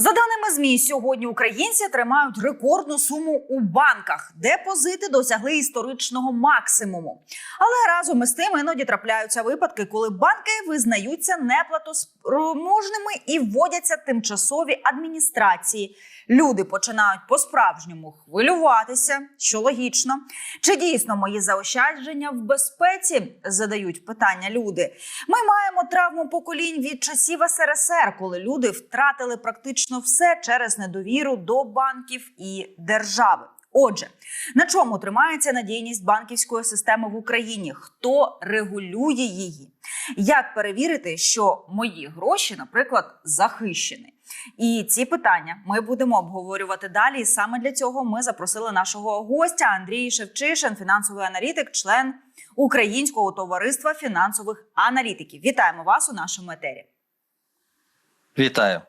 За даними ЗМІ, сьогодні українці тримають рекордну суму у банках. Депозити досягли історичного максимуму. Але разом із тим іноді трапляються випадки, коли банки визнаються неплатоспроможними і вводяться тимчасові адміністрації. Люди починають по-справжньому хвилюватися, що логічно. Чи дійсно мої заощадження в безпеці? Задають питання люди. Ми маємо травму поколінь від часів СРСР, коли люди втратили практично все через недовіру до банків і держави. Отже, на чому тримається надійність банківської системи в Україні? Хто регулює її? Як перевірити, що мої гроші, наприклад, захищені? І ці питання ми будемо обговорювати далі. І саме для цього ми запросили нашого гостя Андрій Шевчишин, фінансовий аналітик, член Українського товариства фінансових аналітиків. Вітаємо вас у нашому етері. Вітаю.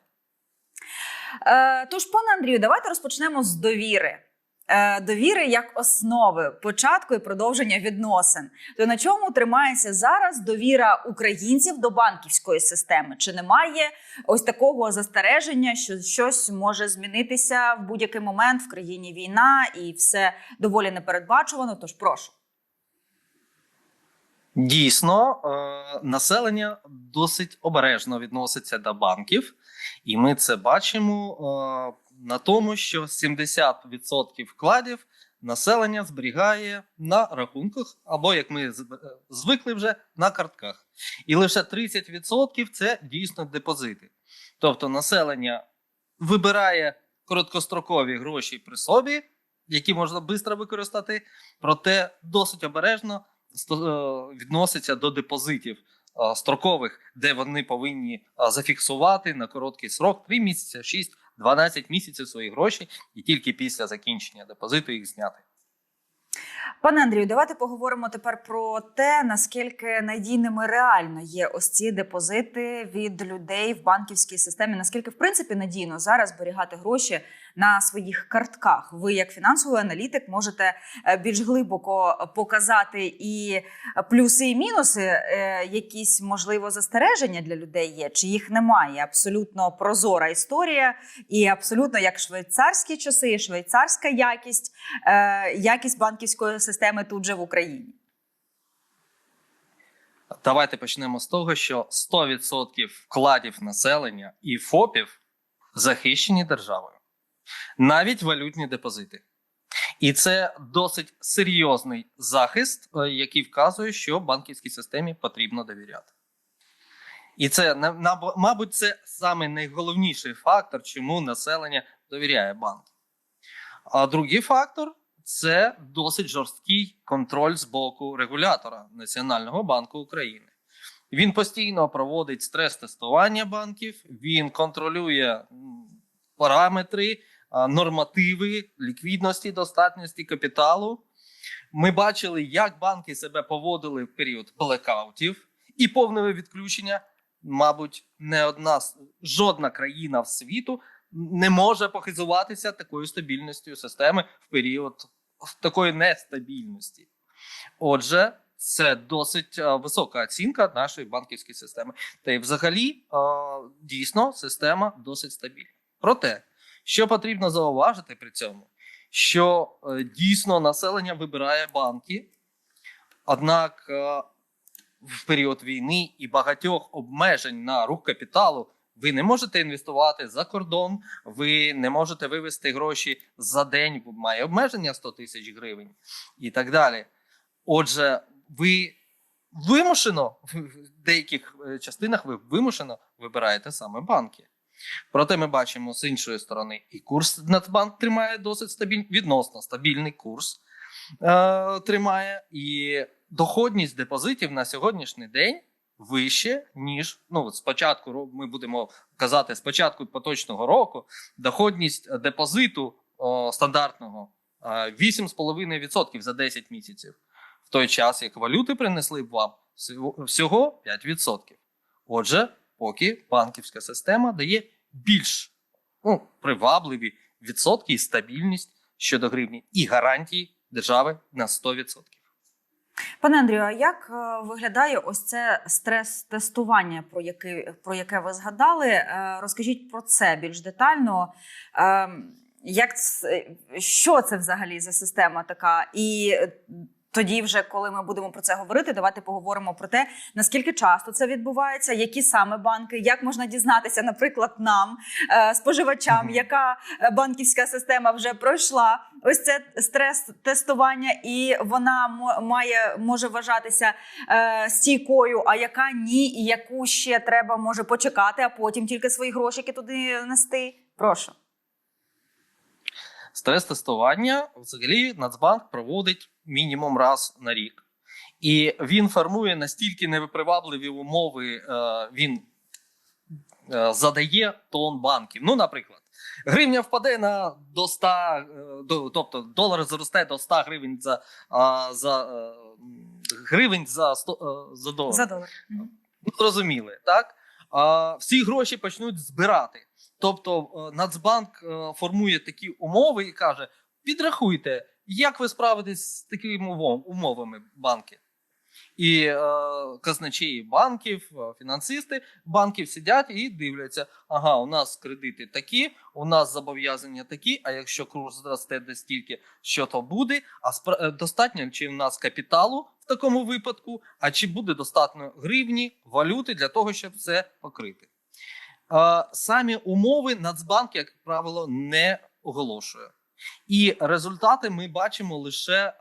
Е, тож, пане Андрію, давайте розпочнемо з довіри. Е, довіри як основи початку і продовження відносин. То на чому тримається зараз довіра українців до банківської системи? Чи немає ось такого застереження, що щось може змінитися в будь-який момент в країні війна і все доволі непередбачувано? Тож прошу. Дійсно, е, населення досить обережно відноситься до банків, і ми це бачимо е, на тому, що 70% вкладів населення зберігає на рахунках, або як ми звикли вже на картках. І лише 30% це дійсно депозити. Тобто населення вибирає короткострокові гроші при собі, які можна швидко використати, проте досить обережно е, відноситься до депозитів е, строкових, де вони повинні е, зафіксувати на короткий срок 3 місяці, 6, 12 місяців свої гроші, і тільки після закінчення депозиту їх зняти. Пане Андрію, давайте поговоримо тепер про те, наскільки надійними реально є ось ці депозити від людей в банківській системі. Наскільки в принципі надійно зараз зберігати гроші на своїх картках? Ви, як фінансовий аналітик, можете е, більш глибоко показати і плюси і мінуси, е, якісь можливо застереження для людей є, чи їх немає? Абсолютно прозора історія, і абсолютно як швейцарські часи, швейцарська якість, е, якість банківської системи тут же в Україні. Давайте почнемо з того, що 100% вкладів населення і ФОПів захищені державою, навіть валютні депозити. І це досить серйозний захист, е, який вказує, що банківській системі потрібно довіряти. І це мабуть, це саме найголовніший фактор, чому населення довіряє банку. А другий фактор це досить жорсткий контроль з боку регулятора Національного банку України. Він постійно проводить стрес-тестування банків, він контролює параметри, нормативи ліквідності, достатності капіталу. Ми бачили, як банки себе поводили в період блекаутів і повного відключення. Мабуть, не одна жодна країна в світу не може похизуватися такою стабільністю системи в період такої нестабільності. Отже, це досить висока оцінка нашої банківської системи. Та й взагалі, дійсно, система досить стабільна. Проте, що потрібно зауважити при цьому, що е, дійсно населення вибирає банки, однак е, в період війни і багатьох обмежень на рух капіталу ви не можете інвестувати за кордон, ви не можете вивести гроші за день, бо має обмеження 100 тисяч гривень і так далі. Отже, ви вимушено в деяких е, частинах ви вимушено вибираєте саме банки. Проте ми бачимо з іншої сторони, і курс Нацбанк тримає досить стабільний, відносно стабільний курс е, тримає, і доходність депозитів на сьогоднішній день вище, ніж ну, спочатку ми будемо казати, з початку поточного року доходність депозиту о, стандартного е, 8,5% за 10 місяців. В той час, як валюти принесли б вам всього 5%. Отже, поки банківська система дає більш ну, привабливі відсотки і стабільність щодо гривні і гарантії держави на 100%. Пане Андрію, а як е, виглядає ось це стрес-тестування, про яке, про яке ви згадали? Е, Розкажіть про це більш детально. Е, Як що це взагалі за система така? І тоді, вже коли ми будемо про це говорити, давайте поговоримо про те, наскільки часто це відбувається, які саме банки, як можна дізнатися, наприклад, нам, е, споживачам, яка е, банківська система вже пройшла ось це стрес-тестування, і вона має може вважатися е, стійкою, а яка ні, і яку ще треба може почекати, а потім тільки свої грошики туди нести. Прошу. Стрес-тестування взагалі Нацбанк проводить мінімум раз на рік. І він формує настільки невипривабливі умови, е, він е, задає тон банків. Ну, наприклад, гривня впаде на до 100, е, до, тобто долар зросте до 100 гривень за, за гривень за 100, е, за долар. За долар. Ну, зрозуміли, так? Всі гроші почнуть збирати. Тобто е, Нацбанк е, формує такі умови і каже: підрахуйте, як ви справитесь з такими умовами банки. І е, казначеї банків, е, фінансисти банків сидять і дивляться: ага, у нас кредити такі, у нас зобов'язання такі. А якщо курс зросте до стільки, що то буде? А достатньо чи в нас капіталу в такому випадку, а чи буде достатньо гривні, валюти для того, щоб це покрити? Самі умови Нацбанк, як правило, не оголошує. І результати ми бачимо лише е,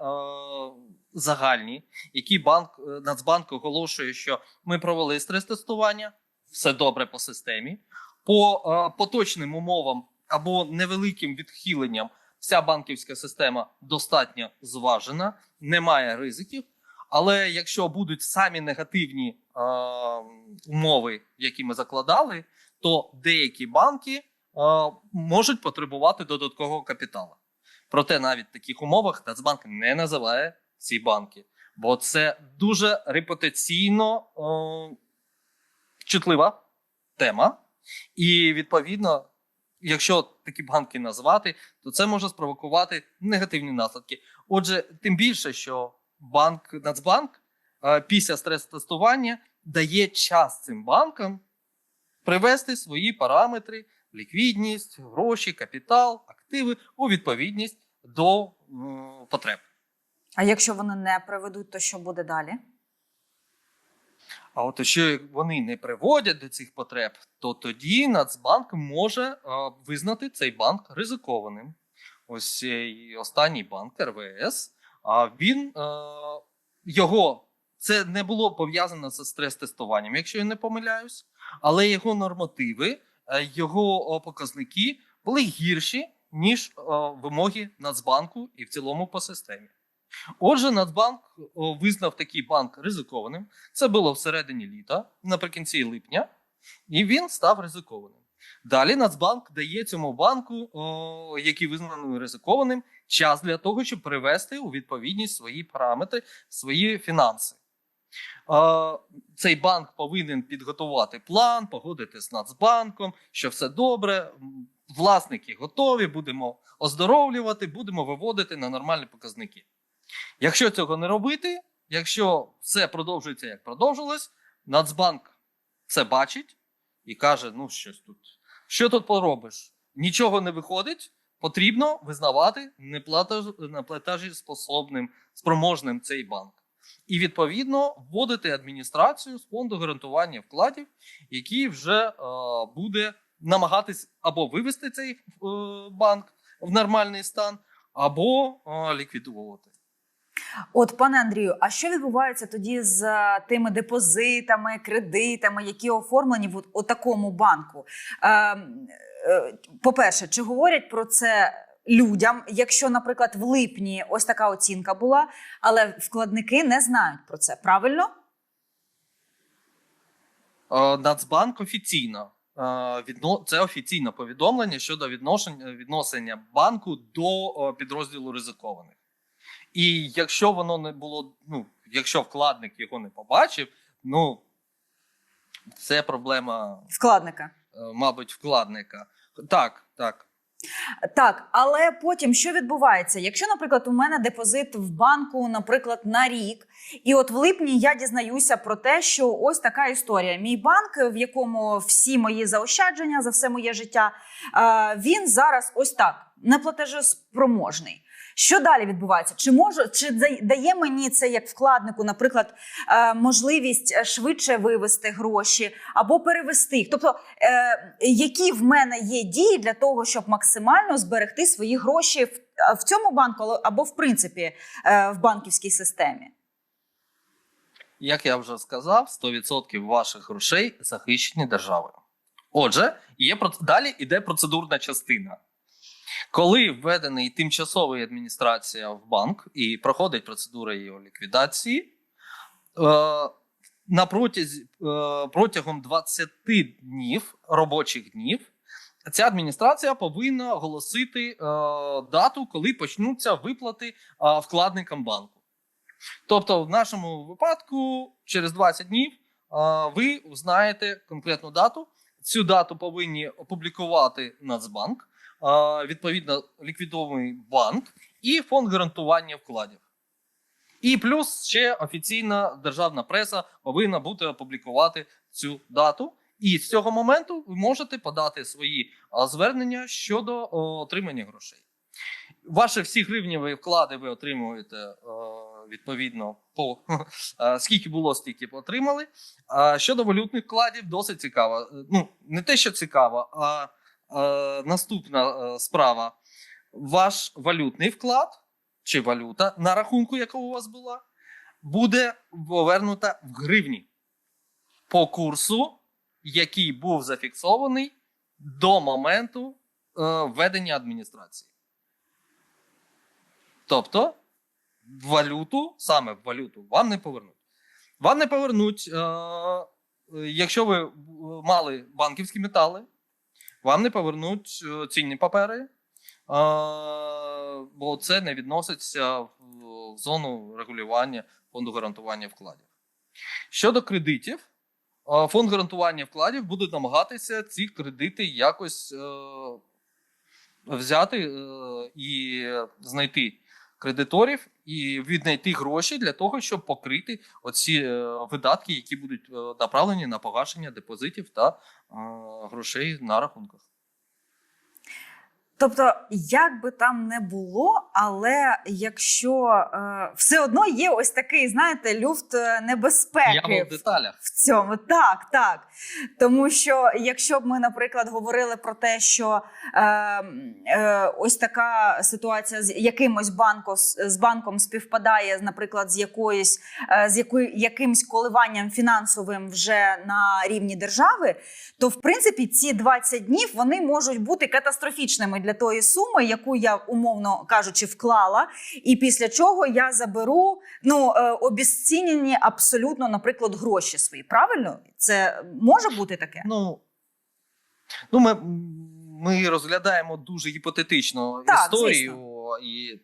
загальні, які банк е, Нацбанк оголошує, що ми провели стрес-тестування, все добре по системі. По е, поточним умовам або невеликим відхиленням вся банківська система достатньо зважена, немає ризиків. Але якщо будуть самі негативні е, умови, які ми закладали, то деякі банки е, можуть потребувати додаткового капіталу. Проте навіть в таких умовах Нацбанк не називає ці банки, бо це дуже репутаційно е, чутлива тема. І відповідно, якщо такі банки назвати, то це може спровокувати негативні наслідки. Отже, тим більше, що банк Нацбанк е, після стрес-тестування дає час цим банкам привести свої параметри, ліквідність, гроші, капітал, активи у відповідність до потреб. А якщо вони не приведуть, то що буде далі? А от якщо вони не приводять до цих потреб, то тоді Нацбанк може визнати цей банк ризикованим. Ось останній банк РВС. А він його це не було пов'язано з стрес-тестуванням, якщо я не помиляюсь, але його нормативи, е, його показники були гірші, ніж вимоги Нацбанку і в цілому по системі. Отже, Нацбанк визнав такий банк ризикованим. Це було всередині літа, наприкінці липня, і він став ризикованим. Далі Нацбанк дає цьому банку, який визнаний ризикованим, час для того, щоб привести у відповідність свої параметри, свої фінанси. Цей банк повинен підготувати план, погодити з Нацбанком, що все добре. Власники готові, будемо оздоровлювати, будемо виводити на нормальні показники. Якщо цього не робити, якщо все продовжується як продовжилось, Нацбанк це бачить і каже: ну щось тут. Що тут поробиш? Нічого не виходить, потрібно визнавати неплатеж- неплатежеспособним, спроможним цей банк. І відповідно вводити адміністрацію з фонду гарантування вкладів, який вже е, буде намагатись або вивести цей е, банк в нормальний стан, або е, ліквідувати. От, пане Андрію, а що відбувається тоді з тими депозитами, кредитами, які оформлені в такому банку? Е, е, По-перше, чи говорять про це людям, якщо, наприклад, в липні ось така оцінка була, але вкладники не знають про це, правильно? Е, Нацбанк офіційно е, це офіційне повідомлення щодо відношення відношення банку до е, підрозділу ризикованих. І якщо воно не було, ну якщо вкладник його не побачив, ну це проблема, Вкладника. е, мабуть, вкладника. Так, так. Так, але потім що відбувається? Якщо, наприклад, у мене депозит в банку, наприклад, на рік, і от в липні я дізнаюся про те, що ось така історія. Мій банк, в якому всі мої заощадження за все моє життя, він зараз ось так неплатежеспроможний. Що далі відбувається? Чи може чи да- дає мені це як вкладнику, наприклад, е, можливість е, швидше вивести гроші або перевести їх? Тобто, е, які в мене є дії для того, щоб максимально зберегти свої гроші в, цьому банку або в принципі в банківській системі? Як я вже сказав, 100% ваших грошей захищені державою. Отже, є далі йде процедурна частина. Коли введений тимчасовий адміністрація в банк і проходить процедура його ліквідації, е, на протязі, е, протягом 20 днів робочих днів ця адміністрація повинна оголосити е, дату, коли почнуться виплати вкладникам банку. Тобто, в нашому випадку, через 20 днів ви знаєте конкретну дату. Цю дату повинні опублікувати Нацбанк, відповідно, ліквідований банк і фонд гарантування вкладів. І плюс ще офіційна державна преса повинна бути опублікувати цю дату. І з цього моменту ви можете подати свої звернення щодо отримання грошей. Ваші всі гривневі вклади ви отримуєте відповідно по скільки було, стільки отримали. А щодо валютних вкладів, досить цікаво. Ну, не те, що цікаво, а наступна е, справа. Ваш валютний вклад чи валюта, на рахунку, яка у вас була, буде повернута в гривні по курсу, який був зафіксований до моменту е, введення адміністрації. Тобто валюту, саме валюту, вам не повернуть. Вам не повернуть, е, е, якщо ви е, мали банківські метали, вам не повернуть е, цінні папери, бо це не відноситься в, зону регулювання фонду гарантування вкладів. Щодо кредитів, фонд гарантування вкладів буде намагатися ці кредити якось е, взяти е, і знайти кредиторів і віднайти гроші для того, щоб покрити оці е, видатки, які будуть е, направлені на погашення депозитів та е, грошей на рахунках. Тобто, як би там не було, але якщо е, все одно є ось такий, знаєте, люфт е, небезпеки Я в в- деталях. в цьому. Так, так. Тому що якщо б ми, наприклад, говорили про те, що е, е, ось така ситуація з якимось банком, з банком співпадає, наприклад, з якоюсь е, з якою, якимсь коливанням фінансовим вже на рівні держави, то в принципі ці 20 днів вони можуть бути катастрофічними для тої суми, яку я умовно кажучи вклала, і після чого я заберу ну е, обіцінені абсолютно, наприклад, гроші свої. Правильно, це може бути таке? Ну, ну ми, ми розглядаємо дуже гіпотетичну Так, історію. І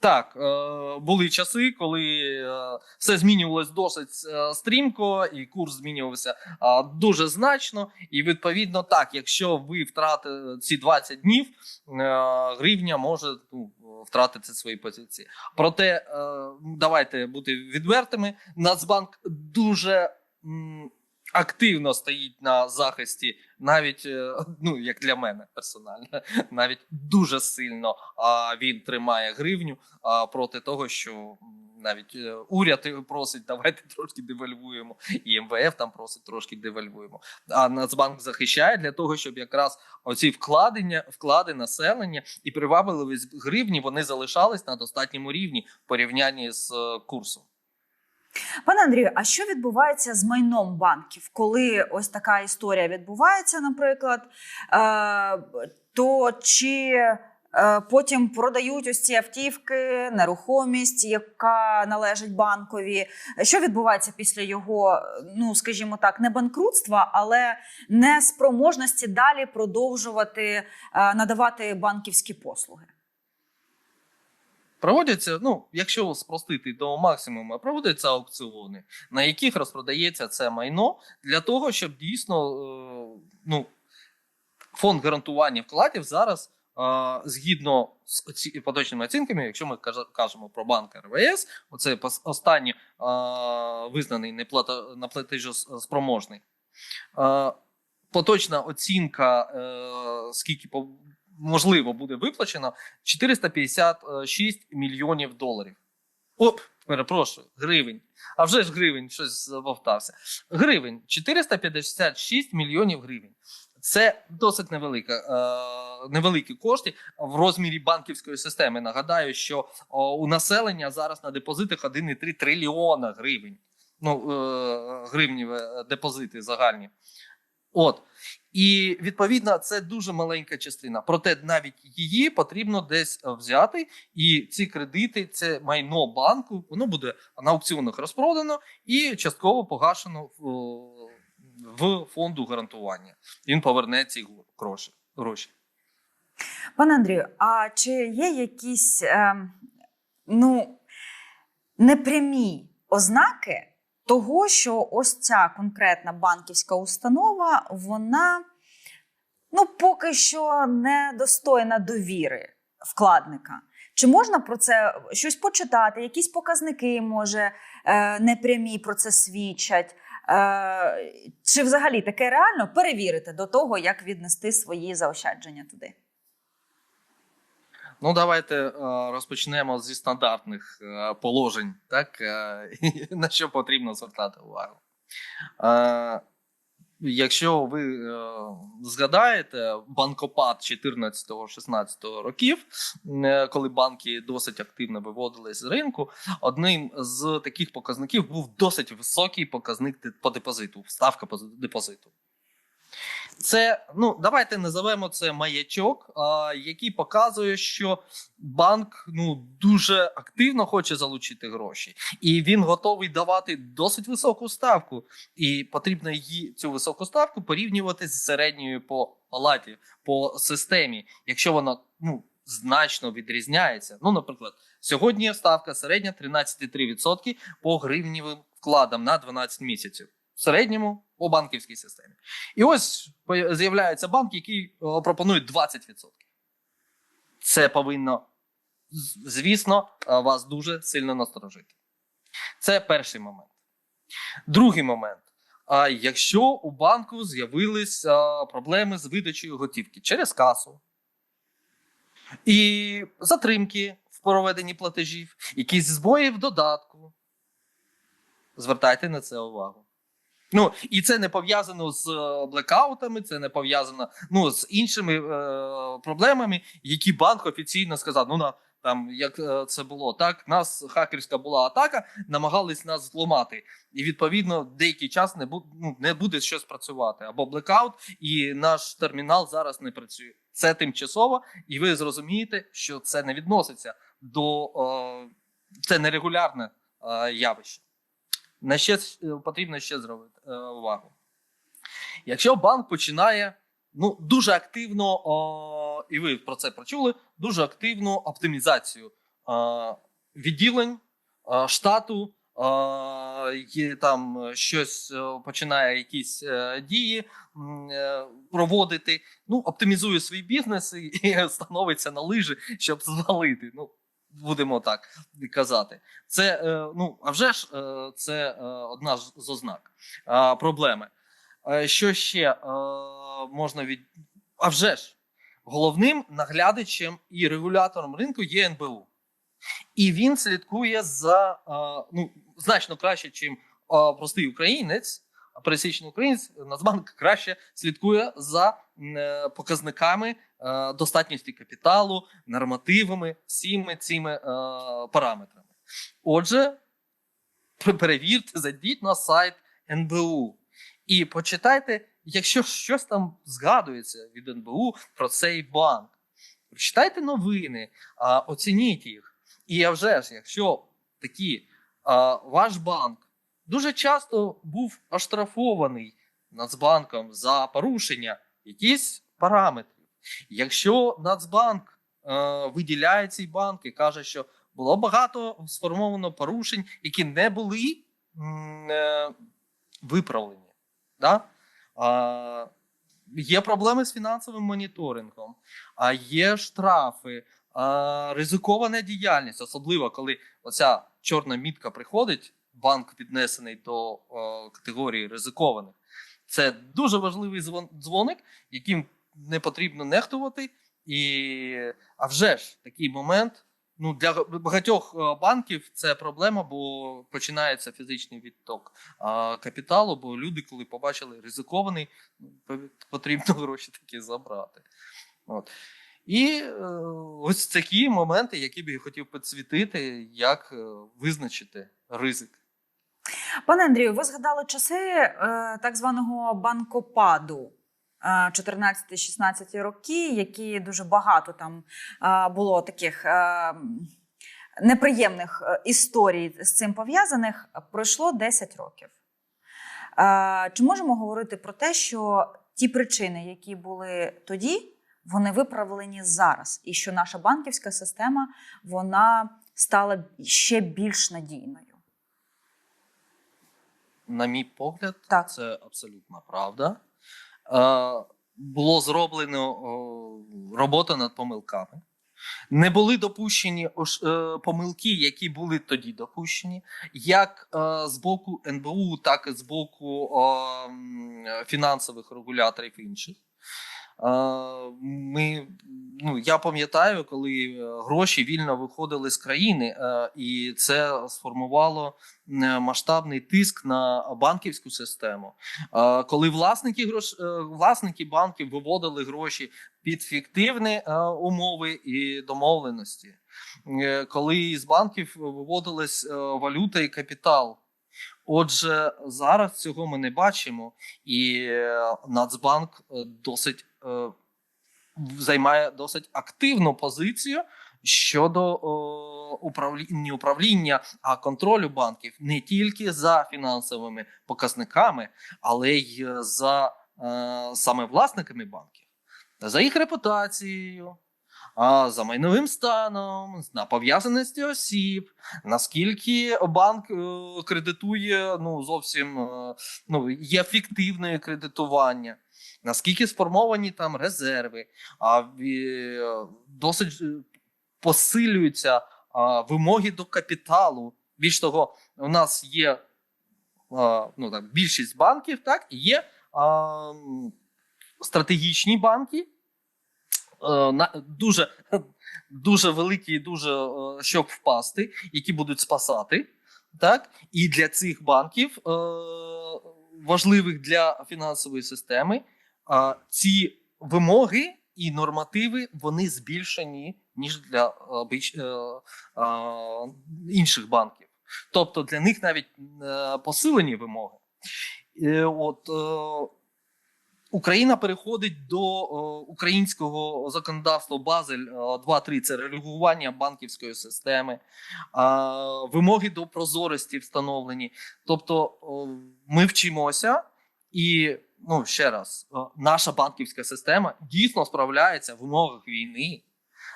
так, е, були часи, коли е, все змінювалось досить е, стрімко, і курс змінювався дуже значно. І відповідно, так, якщо ви втратите ці 20 днів, гривня може ну, втратити свої позиції. Проте давайте бути відвертими. Нацбанк дуже активно стоїть на захисті, навіть е, ну як для мене персонально, навіть дуже сильно а, він тримає гривню а, проти того, що навіть е, уряд просить, давайте трошки девальвуємо, і МВФ там просить трошки девальвуємо. А Нацбанк захищає для того, щоб якраз оці вкладення, вклади населення і привабливість гривні вони залишались на достатньому рівні в порівнянні з е, курсом. Пане Андрію, а що відбувається з майном банків, коли ось така історія відбувається, наприклад, е, то чи е, потім продають ось ці автівки, нерухомість, яка належить банкові? Що відбувається після його, ну скажімо так, не банкрутства, але неспроможності далі продовжувати е, надавати банківські послуги? Проводяться, ну, якщо спростити до максимуму, проводяться аукціони, на яких розпродається це майно для того, щоб дійсно е, ну, фонд гарантування вкладів зараз згідно з поточними оцінками, якщо ми кажемо про банк РВС, оце останній визнаний неплатежоспроможний, е, поточна оцінка, е, скільки по- можливо буде виплачено, 456 мільйонів доларів. Оп, перепрошую, гривень. А вже ж гривень, щось забовтався. Гривень 456 мільйонів гривень. Це досить невелика, е, невеликі кошти в розмірі банківської системи. Нагадаю, що о, у населення зараз на депозитах 1,3 трильйона гривень. Ну, е, гривніві е, депозити загальні. От. І відповідно це дуже маленька частина. Проте навіть її потрібно десь е, взяти. І ці кредити, це майно банку, воно буде на аукціонах розпродано і частково погашено в, в фонду гарантування. Він поверне ці гроші. Пане Андрію, а чи є якісь е, ну, непрямі ознаки того, що ось ця конкретна банківська установа, вона ну, поки що не достойна довіри вкладника? Чи можна про це щось почитати? Якісь показники, може, е, непрямі про це свідчать? Е, чи взагалі таке реально перевірити до того, як віднести свої заощадження туди? Ну, давайте е, розпочнемо зі стандартних е, положень, так, е, на що потрібно звертати увагу. Якщо ви згадаєте банкопад 14-16 років, коли банки досить активно виводились з ринку, одним з таких показників був досить високий показник по депозиту, ставка по депозиту. Це, ну, давайте називемо це маячок, а, який показує, що банк ну, дуже активно хоче залучити гроші, і він готовий давати досить високу ставку. І потрібно її цю високу ставку порівнювати з середньою по палаті, по системі, якщо вона ну, значно відрізняється. Ну, наприклад, сьогодні ставка середня 13,3% по гривнівим вкладам на 12 місяців. В середньому по банківській системі. І ось з'являється банк, який пропонує 20%. Це повинно, звісно, е, вас дуже сильно насторожити. Це перший момент. Другий момент. А якщо у банку з'явились а, проблеми з видачею готівки через касу, і затримки в проведенні платежів, якісь збої в додатку, звертайте на це увагу. Ну, і це не пов'язано з е, блекаутами, це не пов'язано ну, з іншими е, проблемами, які банк офіційно сказав. Ну, на, там, як е, це було, так, нас хакерська була атака, намагались нас зламати. І відповідно деякий час не, бу, ну, не буде щось працювати. Або блекаут, і наш термінал зараз не працює. Це тимчасово, і ви зрозумієте, що це не відноситься до е, це нерегулярне е, явище. На ще е, потрібно ще зробити увагу. Якщо банк починає ну, дуже активно, о, і ви про це прочули, дуже активну оптимізацію е, відділень, е, штату, е, є там щось е, починає якісь е, дії е, проводити, ну, оптимізує свій бізнес і, і становиться на лижі, щоб звалити. Ну, будемо так казати. Це е, ну а вже ж е, це е, одна з ознак проблеми. Що ще можна від а вже ж головним наглядачем і регулятором ринку є НБУ, і він слідкує за ну значно краще, ніж простий українець. Пересічний українець Нацбанк краще слідкує за е, показниками е, достатньості капіталу, нормативами, всіми цими е, параметрами. Отже, перевірте, зайдіть на сайт НБУ і почитайте, якщо щось там згадується від НБУ про цей банк. Прочитайте новини, оцініть їх. І а вже ж, якщо такі ваш банк дуже часто був оштрафований Нацбанком за порушення якісь параметрів. Якщо Нацбанк е, виділяє цей банк і каже, що було багато сформовано порушень, які не були е, виправлені. Да? А, є проблеми з фінансовим моніторингом, а є штрафи, ризикована діяльність, особливо коли оця чорна мітка приходить, банк піднесений до е, категорії ризикованих. Це дуже важливий дзвоник, яким не потрібно нехтувати. І а вже ж такий момент. Ну, для багатьох е, банків це проблема, бо починається фізичний відток капіталу, бо люди, коли побачили ризикований, потрібно гроші такі забрати. От. І е, ось такі моменти, які б я хотів підсвітити, як визначити ризик. Пане Андрію, ви згадали часи е, так званого банкопаду. е, 14-16 роки, які дуже багато там е, було таких е, неприємних е, історій з цим пов'язаних, пройшло 10 років. Е, Чи можемо говорити про те, що ті причини, які були тоді, вони виправлені зараз, і що наша банківська система вона стала ще більш надійною? На мій погляд, Так. це абсолютна правда. Е, було зроблено робота над помилками. Не були допущені е, помилки, які були тоді допущені, як е, з боку НБУ, так і з боку е, фінансових регуляторів інших. Ми, ну, я пам'ятаю, коли е, гроші вільно виходили з країни, е, і це сформувало е, масштабний тиск на банківську систему. Коли власники грош... власники банків виводили гроші під фіктивні умови і домовленості, коли з банків виводилась валюта і капітал. Отже, зараз цього ми не бачимо, і е, Нацбанк е, досить е, займає досить активну позицію щодо управління, управління, а контролю банків не тільки за фінансовими показниками, але й за саме власниками банків, за їх репутацією. А за майновим станом, на пов'язаності осіб, наскільки банк е, кредитує ну зовсім е, ну є фіктивне кредитування, наскільки сформовані там резерви, а ві- досить е, посилюються а, вимоги до капіталу. Більш того, у нас є а, ну, так, більшість банків, так, і є а, стратегічні банки. Е, Дуже, дуже великі, дуже е, щоб впасти, які будуть спасати. Так? І для цих банків, е, важливих для фінансової системи, ці вимоги і нормативи вони збільшені ніж для інших банків. Тобто для них навіть посилені вимоги. От Україна переходить до е, українського законодавства Базель 2.3 це регулювання банківської системи, а, вимоги до прозорості встановлені. Тобто ми вчимося, і ну ще раз, наша банківська система дійсно справляється в умовах війни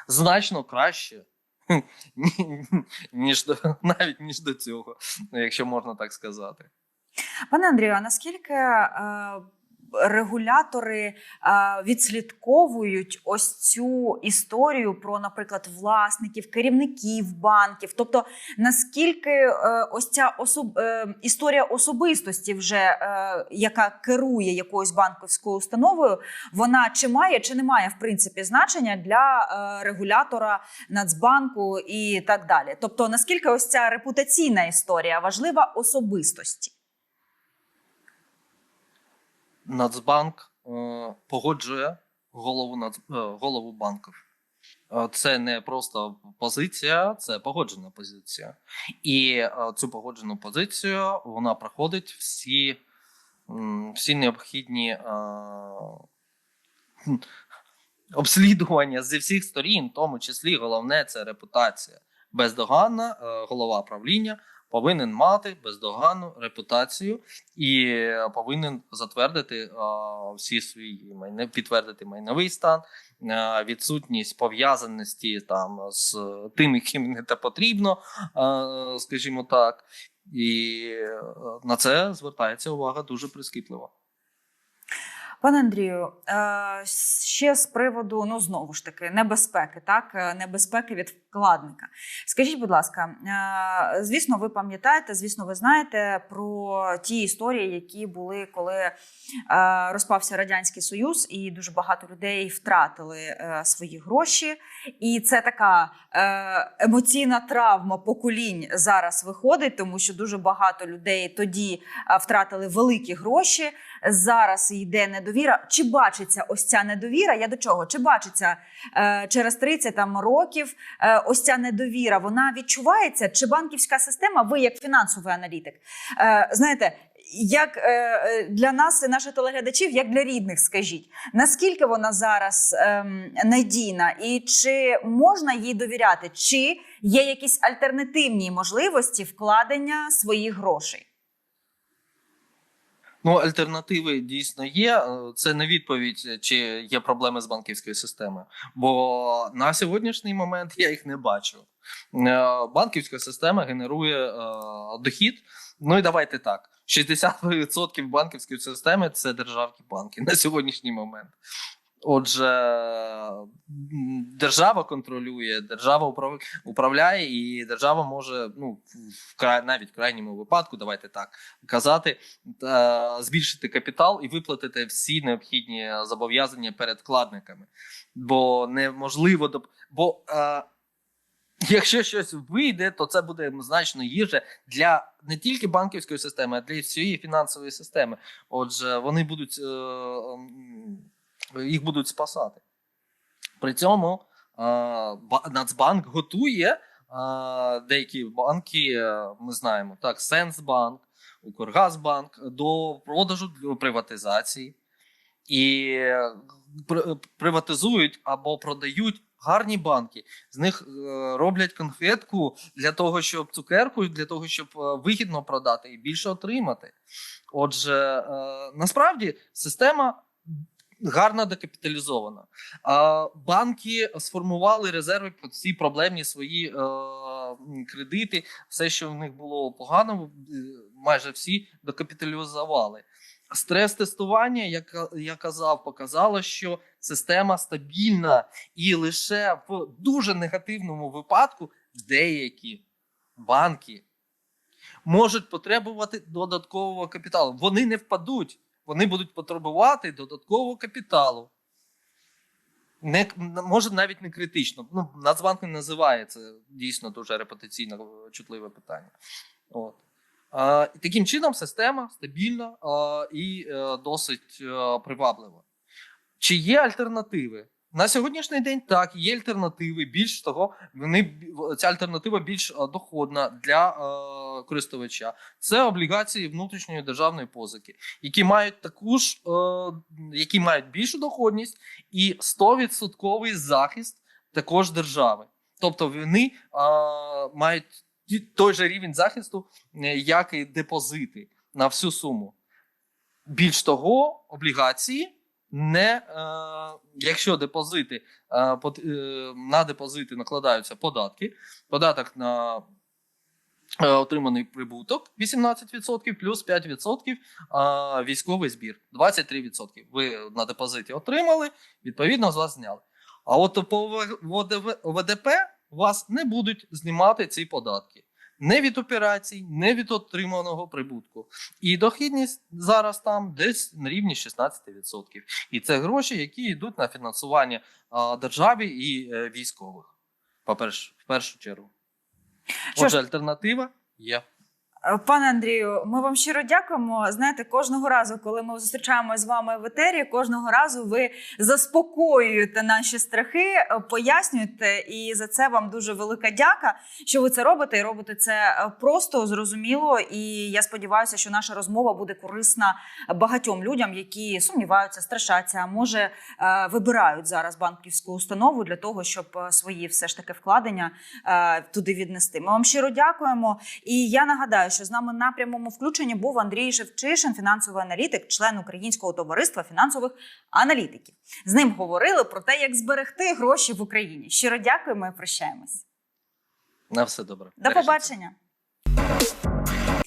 значно краще. Ніж до навіть ніж до цього, якщо можна так сказати. Пане Андрію, а наскільки е, регулятори відслідковують ось цю історію про, наприклад, власників, керівників банків? Тобто, наскільки е, ось ця особ... е, історія особистості, вже е, яка керує якоюсь банківською установою, вона чи має, чи не має в принципі значення для регулятора Нацбанку і так далі? Тобто, наскільки ось ця репутаційна історія важлива особистості? Нацбанк е, погоджує голову Нац... е, голову банків. Е, Це не просто позиція, це погоджена позиція. І цю погоджену позицію вона проходить всі, всі необхідні обслідування зі всіх сторін, в тому числі головне це репутація. Бездоганна голова правління повинен мати бездоганну репутацію і е, повинен затвердити е, всі свої майне, підтвердити майновий стан, е, відсутність пов'язаності там з тим, яким не те потрібно, скажімо так. І на це звертається увага дуже прискіпливо. Пане Андрію, ще з приводу ну знову ж таки небезпеки, так небезпеки від вкладника. Скажіть, будь ласка, е, звісно, ви пам'ятаєте, звісно, ви знаєте про ті історії, які були, коли е, розпався радянський союз, і дуже багато людей втратили е, свої гроші. І це така емоційна травма поколінь зараз виходить, тому що дуже багато людей тоді втратили великі гроші. Зараз йде недовіра. Чи бачиться ось ця недовіра? Я до чого? Чи бачиться через 30 там, років ось ця недовіра? Вона відчувається? Чи банківська система? Ви як фінансовий аналітик? Е, знаєте, як е, для нас, наших телеглядачів, як для рідних, скажіть, наскільки вона зараз ем, надійна, і чи можна їй довіряти? Чи є якісь альтернативні можливості вкладення своїх грошей? Ну, альтернативи дійсно є. Е, Це не відповідь, чи є проблеми з банківською системою. Бо на сьогоднішній момент я їх не бачу. Е, Банківська система генерує е, дохід. Ну і давайте так: 60% банківської системи це державні банки на сьогоднішній момент. Отже, держава контролює, держава управляє, і держава може, ну в край, навіть в крайньому випадку, давайте так казати, збільшити капітал і виплатити всі необхідні зобов'язання перед вкладниками. Бо неможливо доп... бо е, якщо щось вийде, то це буде значно гірше для не тільки банківської системи, а для всієї фінансової системи. Отже, вони будуть е, м, їх будуть спасати. При цьому е, Нацбанк готує е, деякі банки, е, ми знаємо, так, Сенсбанк, Укргазбанк до продажу для приватизації і е, приватизують або продають гарні банки. З них е, роблять конфетку для того, щоб цукерку, для того, щоб е, вигідно продати і більше отримати. Отже, е, насправді система гарно декапіталізована. Банки сформували резерви під ці проблемні свої е, кредити. Все, що в них було погано, е, майже всі докапіталізували. Стрес-тестування, як я казав, показало, що система стабільна, і лише в дуже негативному випадку деякі банки можуть потребувати додаткового капіталу. Вони не впадуть, вони будуть потребувати додаткового капіталу. Не, може навіть не критично. Ну, Нацбанк не називає це дійсно дуже репутаційно чутливе питання. От. А, і таким чином система стабільна а, і а, досить а, приваблива. Чи є альтернативи? На сьогоднішній день так, є альтернативи. Більш того, вони ця альтернатива більш е, доходна для е, користувача. Це облігації внутрішньої державної позики, які мають таку ж, е, які мають більшу доходність і 100% захист також держави. Тобто вони е, мають той же рівень захисту, е, як і депозити на всю суму. Більш того, облігації не е, якщо депозити е, пот- е, на депозити накладаються податки, податок на е, отриманий прибуток 18% плюс 5% е, військовий збір 23%. Ви на депозиті отримали, відповідно з вас зняли. А от по ВДП вас не будуть знімати ці податки. Не від операцій, не від отриманого прибутку. І дохідність зараз там десь на рівні 16%. І це гроші, які йдуть на фінансування державі і е, військових. По-перше, в першу чергу. Отже, альтернатива є. Е, Пане Андрію, ми вам щиро дякуємо. Знаєте, кожного разу, коли ми зустрічаємося з вами в етері, кожного разу ви заспокоюєте наші страхи, е, пояснюєте, і за це вам дуже велика дяка, що ви це робите. І робите це е, просто зрозуміло. І я сподіваюся, що наша розмова буде корисна багатьом людям, які сумніваються, страшаться, а може вибирають зараз банківську установу для того, щоб свої все ж таки вкладення туди віднести. Ми вам щиро дякуємо. І я нагадаю, що з нами на прямому включенні був Андрій Шевчишин, фінансовий аналітик, член Українського товариства фінансових аналітиків. З ним говорили про те, як зберегти гроші в Україні. Щиро дякуємо і прощаємось. На все добре. До побачення.